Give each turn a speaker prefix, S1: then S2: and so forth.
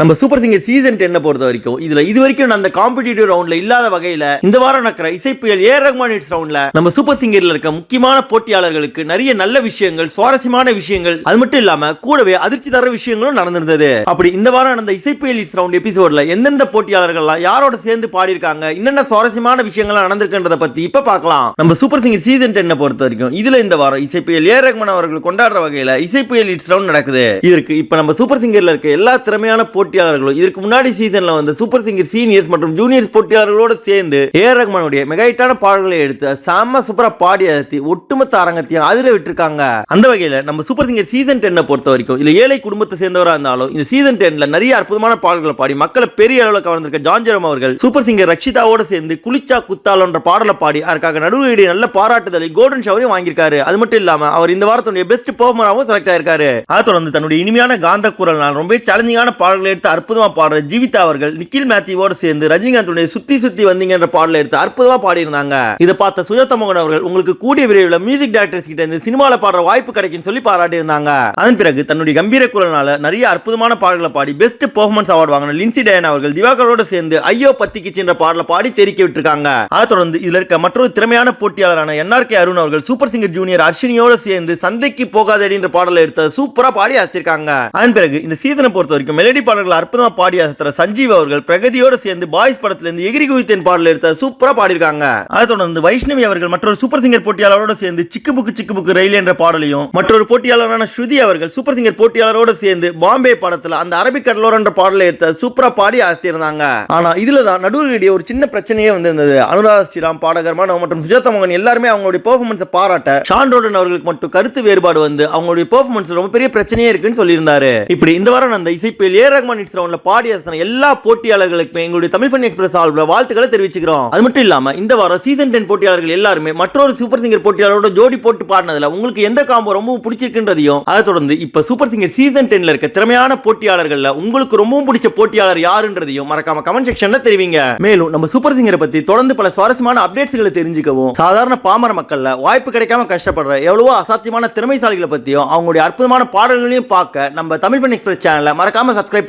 S1: நம்ம super singer season டென்னை பொறுத்த வரைக்கும் இதுல இது வரைக்கும் அந்த காம்படிட்டிவ் ரவுண்ட்ல இல்லாத வகையில இந்த வாரம் நடக்கிற இசை புயல் ஏ ரஹ்மான் இட்ஸ் ரவுண்ட்ல நம்ம சூப்பர் சிங்கர்ல இருக்க முக்கியமான போட்டியாளர்களுக்கு நிறைய நல்ல விஷயங்கள் சுவாரஸ்யமான விஷயங்கள் அது மட்டும் இல்லாம கூடவே அதிர்ச்சி தர விஷயங்களும் நடந்திருந்தது. அப்படி இந்த வாரம் நடந்த இசை புயல் இட்ஸ் ரவுண்ட் எபிசோட்ல எந்தெந்த போட்டியாளர்கள்லாம் யாரோட சேர்ந்து பாடியிருக்காங்க என்னென்ன சுவாரஸ்யமான விஷயங்கள் நடந்திருக்குன்றத பத்தி இப்ப பார்க்கலாம் நம்ம சூப்பர் சிங்கர் சீசன் டென்னை பொறுத்த வரைக்கும் இதுல இந்த வாரம் இசை புயல் ஏ ரஹ்மான் அவர்கள் கொண்டாடுற வகையில இசை புயல் இட்ஸ் ரவுண்ட் நடக்குது. இதற்கு இப்ப நம்ம சூப்பர் சிங்கர்ல இருக்க எல்லா திறமையான போட்டி போட்டியாளர்களும் இதற்கு முன்னாடி சீசன்ல வந்து சூப்பர் சிங்கர் சீனியர்ஸ் மற்றும் ஜூனியர்ஸ் போட்டியாளர்களோட சேர்ந்து ஏ ஆர் ரஹ்மானுடைய மெகாயிட்டான பாடல்களை எடுத்து செம்ம சூப்பரா பாடி அசத்தி ஒட்டுமொத்த அரங்கத்தையும் அதிர விட்டுருக்காங்க. அந்த வகையில நம்ம சூப்பர் சிங்கர் சீசன் டென்னை பொறுத்த வரைக்கும் இதுல ஏழை குடும்பத்தை சேர்ந்தவரா இருந்தாலும் இந்த சீசன் டென்ல நிறைய அற்புதமான பாடல்களை பாடி மக்களை பெரிய அளவில் கவர்ந்திருக்க ஜான்ஜரம் அவர்கள் சூப்பர் சிங்கர் ரக்ஷிதாவோட சேர்ந்து குளிச்சா குத்தாலன்ற பாடலை பாடி அதற்காக நடுவீடு நல்ல பாராட்டுதலை கோல்டன் ஷவரையும் வாங்கியிருக்காரு. அது மட்டும் இல்லாம அவர் இந்த வாரத்துடைய பெஸ்ட் பெர்ஃபார்மராகவும் செலக்ட் ஆயிருக்காரு. அதை தொடர்ந்து தன்னுடைய இனிமையான காந்த குரல் ரொம்ப சேலஞ்சிங்கான பாடல்களை எடுத்து அற்புதமாக பாடுற ஜீவிதா அவர்கள் நிக்கில் மேத்யூவோடு சேர்ந்து ரஜினிகாந்துடைய சுத்தி சுத்தி வந்தீங்கன்ற பாடல எடுத்து அற்புதமாக பாடியிருந்தாங்க. இதை பார்த்த சுஜாதா மோகன் அவர்கள் உங்களுக்கு கூடிய விரைவில் மியூசிக் டைரக்டர்ஸ் கிட்ட இருந்து சினிமாவில் பாடுற வாய்ப்பு கிடைக்கும் சொல்லி பாராட்டியிருந்தாங்க. அதன் பிறகு தன்னுடைய கம்பீர குரல்னால நிறைய அற்புதமான பாடல்களை பாடி பெஸ்ட் பெர்ஃபார்மன்ஸ் அவார்டு வாங்கின லின்சி டயன் அவர்கள் திவாகரோட சேர்ந்து ஐயோ பத்தி கிச்சின்ற பாடல பாடி தெரிக்க விட்டுருக்காங்க அதை தொடர்ந்து இதுல இருக்க மற்றொரு திறமையான போட்டியாளரான என்ஆர்கே அருண் அவர்கள் சூப்பர் சிங்கர் ஜூனியர் அர்ஷினியோட சேர்ந்து சந்தைக்கு போகாதடின்ற பாடலை எடுத்து சூப்பரா பாடி அசத்திருக்காங்க. அதன் பிறகு இந்த சீசனை பொறுத்த வரைக்கும் மெலடி பாடல் பாடல்கள் அற்புதமா பாடி அசத்துற சஞ்சீவ் அவர்கள் பிரகதியோட சேர்ந்து பாய்ஸ் படத்திலிருந்து எகிரி குவித்தேன் பாடல் எடுத்த சூப்பரா பாடியிருக்காங்க. அதை தொடர்ந்து வைஷ்ணவி அவர்கள் மற்றொரு சூப்பர் சிங்கர் போட்டியாளரோட சேர்ந்து சிக்கு புக்கு சிக்கு புக்கு ரயில் என்ற பாடலையும் மற்றொரு போட்டியாளரான ஸ்ருதி அவர்கள் சூப்பர் சிங்கர் போட்டியாளரோட சேர்ந்து பாம்பே படத்தில் அந்த அரபிக்கடலோர என்ற பாடலை எடுத்த சூப்பரா பாடி அசத்திருந்தாங்க ஆனா இதுல தான் நடுவர்களிடையே ஒரு சின்ன பிரச்சனையே வந்திருந்தது. அனுராதா ஸ்ரீராம் பாடகர் மனோ மற்றும் சுஜாதா மோகன் எல்லாருமே அவங்களுடைய பெர்ஃபார்மன்ஸை பாராட்ட ஷான் ரோடன் அவர்களுக்கு மட்டும் கருத்து வேறுபாடு வந்து அவங்களுடைய பெர்ஃபார்மன்ஸ் ரொம்ப பெரிய பிரச்சனையே இருக்குன்னு சொல்லியிருந்தாரு. இப்படி இந்த வாரம் அந்த இசைப்பில் ஏ ரஹ்மான் இட்ஸ் ரவுண்ட்ல பாடி எல்லா போட்டியாளர்களுக்குமே எங்களுடைய தமிழ் ஃபன் எக்ஸ்பிரஸ் சார்பில் வாழ்த்துக்களை தெரிவிச்சுக்கிறோம். அது மட்டும் இல்லாம இந்த வாரம் சீசன் டென் போட்டியாளர்கள் எல்லாருமே மற்றொரு சூப்பர் சிங்கர் போட்டியாளரோட ஜோடி போட்டு பாடினதுல உங்களுக்கு எந்த காம்போ ரொம்ப பிடிச்சிருக்குன்றதையும் அதை தொடர்ந்து இப்ப சூப்பர் சிங்கர் சீசன் டென்ல இருக்க திறமையான போட்டியாளர்கள்ல உங்களுக்கு ரொம்பவும் பிடிச்ச போட்டியாளர் யாருன்றதையும் மறக்காம கமெண்ட் செக்ஷன்ல தெரிவிங்க. மேலும் நம்ம சூப்பர் சிங்கரை பத்தி தொடர்ந்து பல சுவாரஸ்யமான அப்டேட்ஸ்களை தெரிஞ்சுக்கவும் சாதாரண பாமர மக்கள்ல வாய்ப்பு கிடைக்காம கஷ்டப்படுற எவ்வளவோ அசாத்தியமான திறமைசாலிகளை பத்தியும் அவங்களுடைய அற்புதமான பாடல்களையும் பார்க்க நம்ம தமிழ் ஃபன் எக்ஸ்பிரஸ் சேனலை மறக்காம சப்ஸ்கிரைப்